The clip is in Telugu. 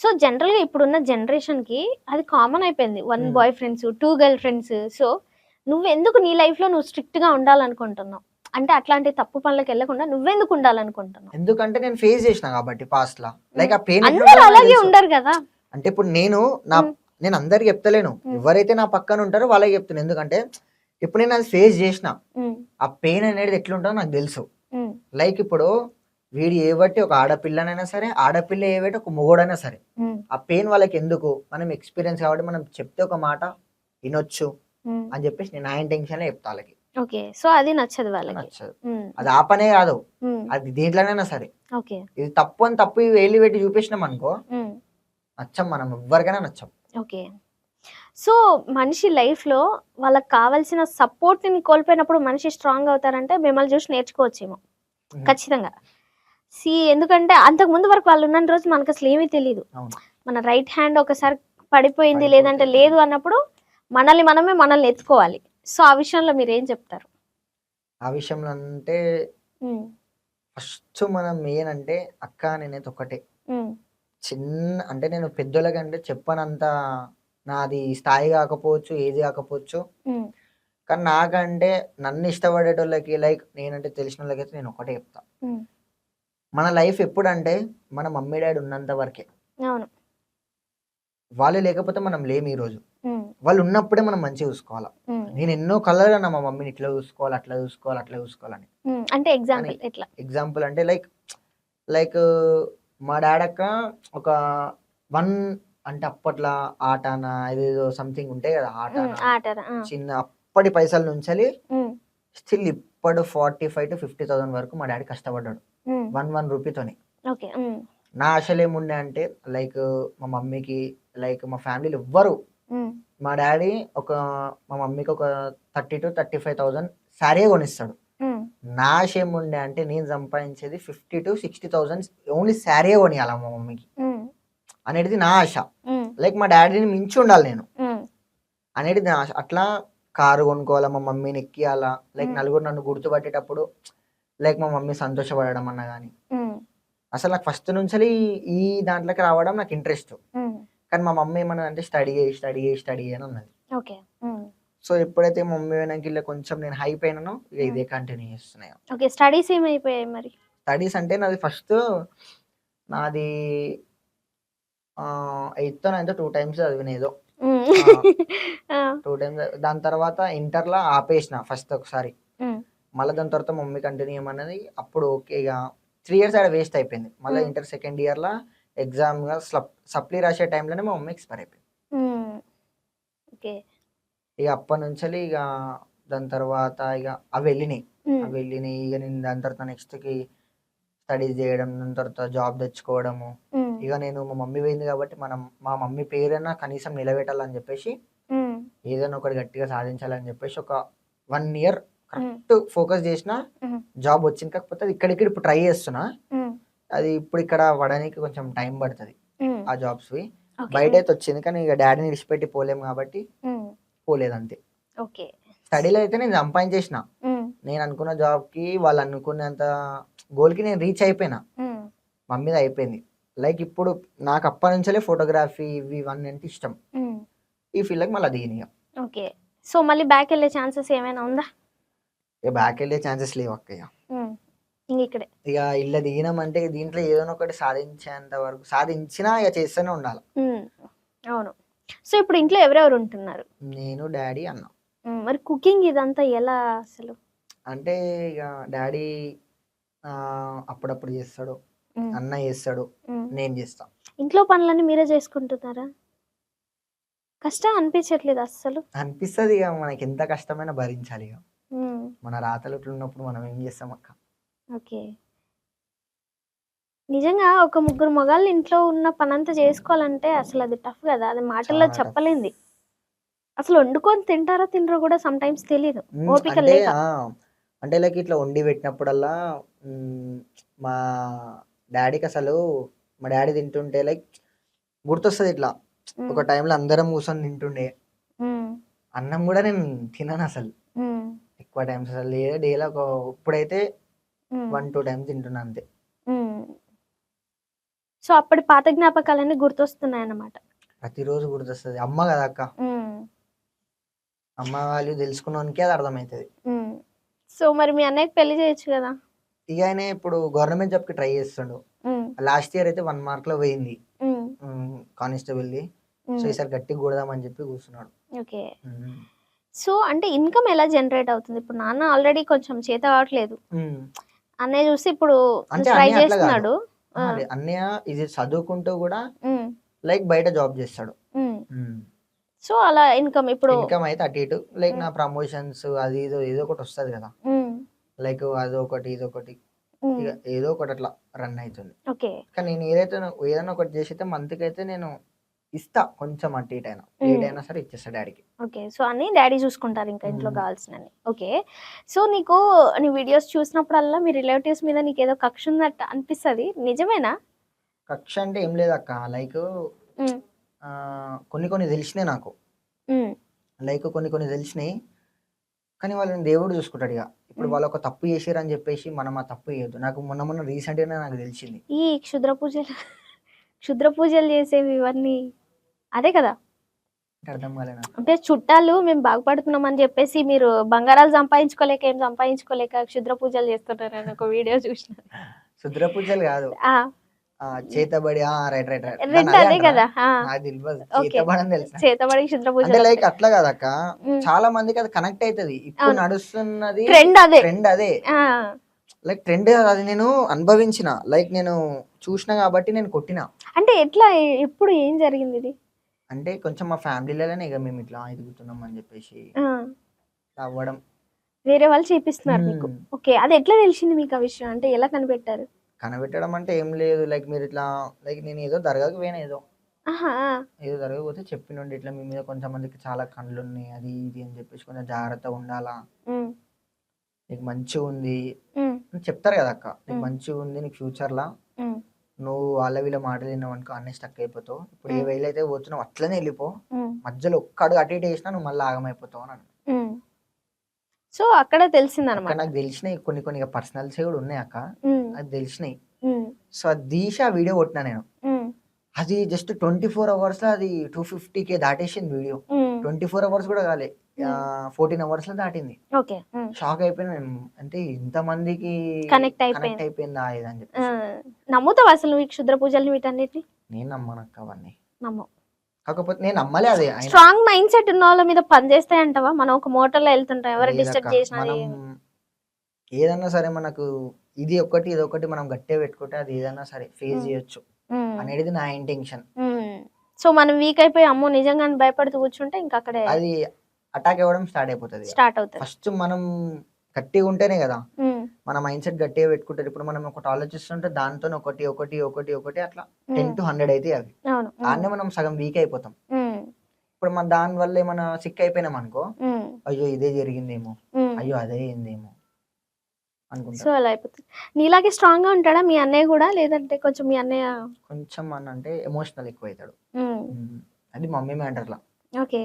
సో జనరల్‌గా ఇప్పుడున్న జనరేషన్‌కి అది కామన్ అయిపోయింది. 1 హ్మ్. Boyfriends, 2 girlfriends. సో, నువ్వెందుకు నీ లైఫ్‌లో నువ్వు స్ట్రిక్ట్‌గా ఉండాలనుకుంటున్నావు? అంటే అట్లాంటి తప్పు పనులకెళ్ళకుండా నువ్వెందుకు ఉండాలనుకుంటున్నావు? ఎందుకంటే నేను ఫేస్ చేసిన కాబట్టి పాస్ట్‌లా. లైక్ హ్మ్. ఆ పెయిన్ అందరూ అలాగే. ఉండరు గదా! అంటే ఇప్పుడు నేను నా. నేను అందరికి చెప్తలేను. ఎవరైతే నా పక్కన ఉంటారో వాళ్ళకి చెప్తున్నా. ఎందుకంటే ఇప్పుడు నేను అది ఫేస్ చేసిన. ఆ పెయిన్ అనేది ఎట్లుంటదో నాకు తెలుసు. లైక్ ఇప్పుడు వీడు ఏవట్టి ఒక ఆడపిల్లనైనా సరే, ఆడపిల్ల ఏవటి ఒక మొగోడైనా సరే. ఆ పెయిన్ వాళ్ళకి ఎందుకు? మనం ఎక్స్‌పీరియన్స్ కాబట్టి మనం చెప్తే ఒక మాట వినొచ్చు. అని చెప్పేసి నేను నా ఇంటెన్షన్‌లో చెప్తా ఆళ్ళకి. ఓకే. సో, అది నచ్చదు వాళ్ళకి. నచ్చదు. అది ఆ పనే కాదు. అది దేంట్లోనైనా సరే. ఓకే. ఇది తప్పు అని తప్పు వేలు పెట్టి చూపించినాం అనుకో. నచ్చం మనం ఎవ్వరికైనా నచ్చం. ఓకే. సో, మనిషి లైఫ్‌లో వాళ్ళకి కావాల్సిన సపోర్ట్‌ని కోల్పోయినప్పుడు మనిషి స్ట్రాంగ్ అవుతారంటే మిమ్మల్ని చూసి నేర్చుకోవచ్చేమో. ఖచ్చితంగా. సీ ఎందుకంటే అంతకుముందు వరకు వాళ్ళు ఉన్నన్ని రోజులు మనకసలు ఏమీ తెలీదు. అవును. మన రైట్ హ్యాండ్ ఒకసారి పడిపోయింది లేదంటే లేదు అన్నప్పుడు మనల్ని మనమే మనల్ని ఎత్తుకోవాలి. సో, ఆ విషయంలో మీరేం చెప్తారు? ఆ విషయంలో అంటే. ఫస్ట్ మనం మెయిన్ అంటే అక్క నేనైతే ఒకటే. చిన్న అంటే నేను పెద్దోళ్ళకంటే చెప్పనంత నాది స్థాయి కాకపోవచ్చు, ఏజ్ కాకపోవచ్చు. కానీ నాకంటే నన్ను ఇష్టపడేటోళ్ళకి లైక్ నేనంటే తెలిసినోళ్ళకైతే నేను ఒకటే చెప్తా. మన లైఫ్ ఎప్పుడంటే మన మమ్మీ డాడీ ఉన్నంత వరకే. అవును. వాళ్ళు లేకపోతే మనం లేము ఈరోజు. హ్మ్. వాళ్ళు ఉన్నప్పుడే మనం మంచిగా చూసుకోవాలా. నేను ఎన్నో కలలు కన్నా మా మమ్మీని ఇట్లా చూసుకోవాలి, అట్లా చూసుకోవాలి, అట్లా చూసుకోవాలని. అంటే ఎగ్జాంపుల్ ఎట్లా? ఎగ్జాంపుల్ అంటే లైక్ లైక్ మా డాడీ అక్క ఒక 1 అంటే అప్పట్లో ఆటానా ఇదేదో సంథింగ్ ఉంటాయి కదా! హ్మ్. ఆటానా ఆటన. ఆ! చిన్న అప్పటి పైసల హ్మ్. స్టిల్ ఇప్పుడు 45,000-50,000 వరకు మా డాడీ కష్టపడ్డాడు. 1, 1 రూపీతోని. నా ఆశలేముండే అంటే లైక్ మా మమ్మీకి లైక్ మా ఫ్యామిలీలో ఎవ్వరు. మా డాడీ ఒక మా మమ్మీకి ఒక 30,000-35,000 శారీ కొనిస్తాడు. నా ఆశ ఏముండే అంటే నేను సంపాదించేది 50,000-60,000 ఓన్లీ శారీయే కొనియాల మా మమ్మీకి. అనేది నా ఆశ. లైక్ మా డాడీని మించి ఉండాలి నేను. అనేది నా ఆశ. అట్లా కారు కొనుక్కోవాలా, మా మమ్మీని ఎక్కియాలా, లైక్. నలుగురు నన్ను గుర్తుపట్టేటప్పుడు లైక్ మా మమ్మీ సంతోషపడడం అన్నా గాని. హ్మ్. అసలు నాకు ఫస్ట్ నుంచెల్లి ఈ దాంట్లోకి రావడం నాకు ఇంట్రెస్ట్. కానీ మా మమ్మీ ఏమన్నదంటే స్టడీ చేయి, స్టడీ చేయి, స్టడీ అని అన్నది. సో ఎప్పుడైతే మమ్మీ పోయినంక ఇలా కొంచెం నేను హైప్ అయినానో. ఇదే కంటిన్యూ చేస్తున్నా ఇగ. ఓకే. స్టడీస్ ఏమైపోయాయి మరి? స్టడీస్ అంటే నాది ఫస్ట్ నాది ఆహ్, ఎయిత్‌తో, నైన్‌తో 2 టైమ్స్ చదివిన ఏదో. హ్మ్. ఆ! ఆ! 2 టైమ్స్ దాని తర్వాత ఇంటర్‌లో ఆపేసిన ఫస్ట్ ఒకసారి. మళ్ళా దాని తర్వాత మమ్మీ కంటిన్యూ చేయమన్నది. అప్పుడు ఓకే ఇగ 3 ఇయర్స్ ఆడ వేస్ట్ అయిపోయింది. మళ్ళా. ఇంటర్ సెకండ్ ఇయర్‌ల ఎగ్జామ్‌గా సప్లీ రాసే టైంలోనే మా మమ్మీ ఎక్స్‌పైర్ అయిపోయింది. ఓకే. ఇగ అప్పటినుంచెల్లి ఇగ దాని తర్వాత ఇగ అవి వెళ్ళినాయి. హ్మ్. అవి వెళ్ళినాయి. ఇగ నేను దాని తర్వాత నెక్స్ట్‌కి స్టడీస్ చేయడం, దాని తర్వాత జాబ్ తెచ్చుకోవడము. హ్మ్. ఇగ నేను మా మమ్మీ పోయింది కాబట్టి మనం మా మమ్మీ పేరైనా కనీసం నిలబెట్టాలని చెప్పేసి. ఏదైనా ఒకటి గట్టిగా సాధించాలని చెప్పేసి ఒక 1 ఇయర్. కరెక్ట్ ఫోకస్ చేసిన. జాబ్ వచ్చింది. కాకపోతే అది ఇక్కడిక్కడ ఇప్పుడు ట్రై చేస్తున్నా. అది ఇప్పుడు ఇక్కడ పడడానికి కొంచెం టైం పడతది. ఆ. ఓకే. హ్మ్. బయటైతే వచ్చింది. కానీ ఇగ డాడీని విడిచిపెట్టి పోలేము కాబట్టి హ్మ్. పోలేదంతే. ఓకే. స్టడీలో అయితే నేను సంపాదించేసిన. నేను అనుకున్న జాబ్‌కి వాళ్ళు అనుకున్నంత గోల్‌కి నేను రీచ్ అయిపోయినా. హ్మ్. మమ్మీది అయిపోయింది. లైక్ ఇప్పుడు నాకు అప్పటినుంచెల్లి ఫోటోగ్రఫీ ఇవి ఇవన్నీ అంటే ఇష్టం. ఈ ఫీల్డ్‌లోకి మళ్ళా ఇగ. ఓకే. సో, మళ్ళీ బ్యాక్ ఎళ్ళే ఛాన్సెస్ ఏమైనా ఉందా? ఇగ బ్యాక్ వెళ్ళే ఛాన్సెస్ లేవు అక్క ఇగ. హ్మ్. ఇంగిక్కడే. ఇగ ఇలా దిగినామంటే దీంట్లో ఏదైనా ఒకటి సాధించేంత వరకు సాధించినా ఇగ చేస్తూనే ఉండాల. అవును. సో, ఇప్పుడు ఇంట్లో ఎవరెవరు ఉంటున్నారు? నేను, డాడీ, అన్న. మరి కుకింగ్ ఇదంతా ఎలా అసలు? అంటే ఇగ డాడీ అప్పుడప్పుడు చేస్తాడు. అన్న చేస్తాడు. నేను చేస్తా. ఇంట్లో పనులన్నీ మీరే చేసుకుంటున్నారా? కష్టం అనిపించట్లేదా అస్సలు? అనిపిస్తది ఇగ మనకి ఎంత కష్టమైనా భరించాలి ఇగ. మన రాతలు ఇట్లున్నప్పుడు మనం ఏం చేస్తాం అక్క. ఓకే. నిజంగా ఒక ముగ్గురు మగాళ్ళు ఇంట్లో ఉన్న పనంతా చేసుకోవాలంటే అసలది టఫ్ గదా! అది మాటల్లో. చెప్పలేనిది. అసలు వండుకొని తింటారో తినరో గూడా సమ్ టైమ్స్. హ్మ్. ఓపిక అంటే లేక. ఆ! అంటే లైక్ ఇట్లా వండి పెట్టినప్పుడల్లా. మా డాడీకి అసలు మా డాడీ తింటుంటే లైక్ గుర్తొస్తది ఇట్లా. ఒక. టైంలో అందరం కూర్చొని తింటుండే. అన్నం గూడా నేను తిననసలు. హ్మ్. ఎక్కువ టైమ్స్ అసలు డేలో ఒక ఇప్పుడైతే. 1, 2 టైమ్స్ తింటున్నా అంతే. సో అప్పటి పాత జ్ఞాపకాలన్నీ గుర్తొస్తున్నాయి అన్నమాట ప్రతిరోజు గుర్తొస్తుంది. అమ్మ కదా అక్క. అమ్మ వాళ్ళు తెలుసుకున్నానికి అది అర్థమవుతుంది సో మరి మీ అన్నయ్యకి పెళ్ళి చేయొచ్చు కదా? ఇక ఆయన ఇప్పుడు గవర్నమెంట్ జాబ్కి ట్రై చేస్తుండు. లాస్ట్ ఇయర్ అయితే వన్ మార్క్లో పోయింది కానిస్టేబుల్ సో ఈసారి గట్టిగా కూడదామని చెప్పి కూర్చున్నాడు. ఓకే. సో అంటే ఇన్కమ్ ఎలా జనరేట్ అవుతుంది? ఇప్పుడు నాన్న ఆల్రెడీ కొంచెం చేత కావట్లేదు. అన్నయ్య చూసి ఇప్పుడు ట్రై చేస్తున్నాడు. అదే అన్నయ్య ఇది చదువుకుంటూ కూడా లైక్ బయట జాబ్ చేస్తాడు. సో అలా ఇన్కమ్ ఇప్పుడు ఇన్కమ్ అయితే అటు ఇటు లైక్ నా ప్రమోషన్స్ అది ఇదో ఏదో ఒకటి వస్తుంది కదా. లైక్ అదొకటి ఇదొకటి ఉమ్, ఇక ఏదో ఒకటి అట్లా రన్ అవుతుంది. ఓకే. కానీ నేను ఏదైతే ఏదైనా ఒకటి చేసితే మంత్కి అయితే నేను ఇస్తా కొంచెం అటు ఇటు అయినా మ్మ్. లేట్ అయినా సరే ఇచ్చేస్తా డాడీకి. ఓకే సో అన్ని డాడీ చూసుకుంటారు ఇంకా ఇంట్లో. కావాల్సినవి ఓకే సో నీకు నీ వీడియోస్ చూసినప్పుడల్లా మీ రిలేటివ్స్ మీద నీకు ఏదో కక్ష ఉన్నట్టు అనిపిస్తుంది? నిజమేనా? కక్ష అంటే ఏం లేదు అక్క లైక్ కొన్ని కొన్ని తెలిసినాయి నాకు. లైక్ కొన్ని కొన్ని తెలిసినాయి. కానీ వాళ్ళని దేవుడు చూసుకుంటాడు ఇక. ఇప్పుడు. వాళ్ళు ఒక తప్పు చేసారు అని చెప్పేసి మనం ఆ తప్పు చేయొద్దు. నాకు మొన్న మొన్న రీసెంట్ గానే నాకు తెలిసింది. ఈ క్షుద్ర పూజలు క్షుద్ర పూజలు చేసేవి ఇవన్నీ అదే కదా. అంటే అంటే చుట్టాలు మేము బాగుపడుతున్నాం అని చెప్పేసి మీరు బంగారాలు సంపాదించుకోలేక ఏం సంపాదించుకోలేక క్షుద్ర పూజలు చేస్తున్నారు అని ఒక వీడియో చూసిన. శుద్ర పూజలు కాదు. చేతబడి రైట్ రైట్ రైట్. రెండు అదే కదా. చేతబడి అని తెలుసా? చేతబడి క్షుద్ర అంటే పూజలు లైక్ అట్లా కాదక్క మ్మ్. చాలా మందికి అది కనెక్ట్ అవుతుంది ఇప్పుడు. నడుస్తున్నది ట్రెండ్ అదే. ట్రెండ్ అదే. లైక్ ట్రెండ్ అది నేను అనుభవించిన. లైక్ నేను చూసిన కాబట్టి నేను కొట్టిన. అంటే ఎట్లా ఎప్పుడు ఏం జరిగింది ఇది? అంటే కొంచెం మా ఫ్యామిలీలోనే ఇక మేము ఇట్లా ఎదుగుతున్నాం అని చెప్పేసి ఇట్లా అవ్వడం. వేరే వాళ్ళు చేపిస్తున్నారు మీకు. ఓకే అది ఎట్లా తెలిసింది మీకు ఆ విషయం? అంటే ఎలా కనిపెట్టారు? కనబెట్టడం అంటే ఏం లేదు. లైక్ మీరు ఇట్లా లైక్ నేను ఏదో దర్గాకి పోయినా ఏదో. ఏదో దర్గాకి పోతే చెప్పినండి ఇట్లా మీ మీద కొంచెం మందికి చాలా కళ్ళు ఉన్నాయి అది ఇది అని చెప్పేసి కొంచెం జాగ్రత్తగా ఉండాలా? నీకు మంచిగా ఉంది చెప్తారు కదా అక్క. నీకు. మంచిగా ఉంది నీకు ఫ్యూచర్లా? నువ్వు వాళ్ళ వీళ్ళ మాటలు విన్నావు అనుకో అన్నీ స్టక్ అయిపోతావు. ఇప్పుడు ఏ. వేలు అయితే పోతున్నావు అట్లనే వెళ్ళిపో. మధ్యలో ఒక్క అడుగు అటు ఇటు వేసినా నువ్వు మళ్ళీ ఆగమైపోతావు అని. సో అక్కడ తెలిసింది అనమాట నాకు తెలిసినాయి కొన్ని కొన్ని పర్సనల్స్ కూడా ఉన్నాయి అక్క. అది తెలిసినాయి. సో అది తీసి ఆ వీడియో కొట్టినా నేను. అది జస్ట్ ట్వంటీ ఫోర్ అవర్స్లో అది టూ ఫిఫ్టీ కే దాటేసింది వీడియో. ట్వంటీ ఫోర్ అవర్స్ కూడా కాలే. ఫోర్టీన్ అవర్స్లో దాటింది. షాక్ అయిపోయినా అంటే ఇంత మందికి కనెక్ట్ అయిపోయింది. అయిపోయిందా ఇది అని చెప్పి నమ్ముతావా అసలు నువ్వు క్షుద్ర పూజలు వీటన్నిటిని? నేను నమ్మనక్క అవన్నీ. నమ్మవు. కాకపోతే నేను నమ్మలే అదే. స్ట్రాంగ్ మైండ్ సెట్ ఉన్న వాళ్ళ మీద పని చేస్తాయంటావా? మనం ఒక మోటార్లో వెళ్తుంటాం. ఎవరు. డిస్టర్బ్ చేసినా ఏదన్నా సరే మనకు ఇది ఒకటి ఇది ఒకటి మనం గట్టిగా పెట్టుకుంటే అది ఏదన్నా సరే ఫేస్. చేయొచ్చు అనేది నా ఇంటెన్షన్. సో మనం వీక్ అయిపోయి అమ్మో నిజంగా భయపడుతూ కూర్చుంటే ఇంకా అక్కడే అది అటాక్ అవ్వడం స్టార్ట్ అయిపోతుంది. స్టార్ట్ అవుతుంది. ఫస్ట్ మనం గట్టిగా ఉంటేనే కదా. మన మైండ్ సెట్ గట్టిగా పెట్టుకుంటారు ఇప్పుడు మనం ఒకటి ఆలోచిస్తుంటే దాంతో ఒకటి ఒకటి ఒకటి ఒకటి అట్లా టెన్ టు హండ్రెడ్ అయితే అవి. దాన్నే మనం సగం వీక్ అయిపోతాం. ఇప్పుడు మన దాని వల్ల ఏమైనా సిక్ అయిపోయినాం అనుకో అయ్యో ఇదే జరిగిందేమో. అయ్యో అదే అయిందేమో సో అలా అయిపోతుంది. నీలాగే స్ట్రాంగ్గా ఉంటాడా మీ అన్నయ్య కూడా? లేదంటే కొంచెం మీ అన్నయ్య కొంచెం అని అంటే ఎమోషనల్ ఎక్కువ అవుతాడు. అది మమ్మీ మ్యాటర్లా. ఓకే.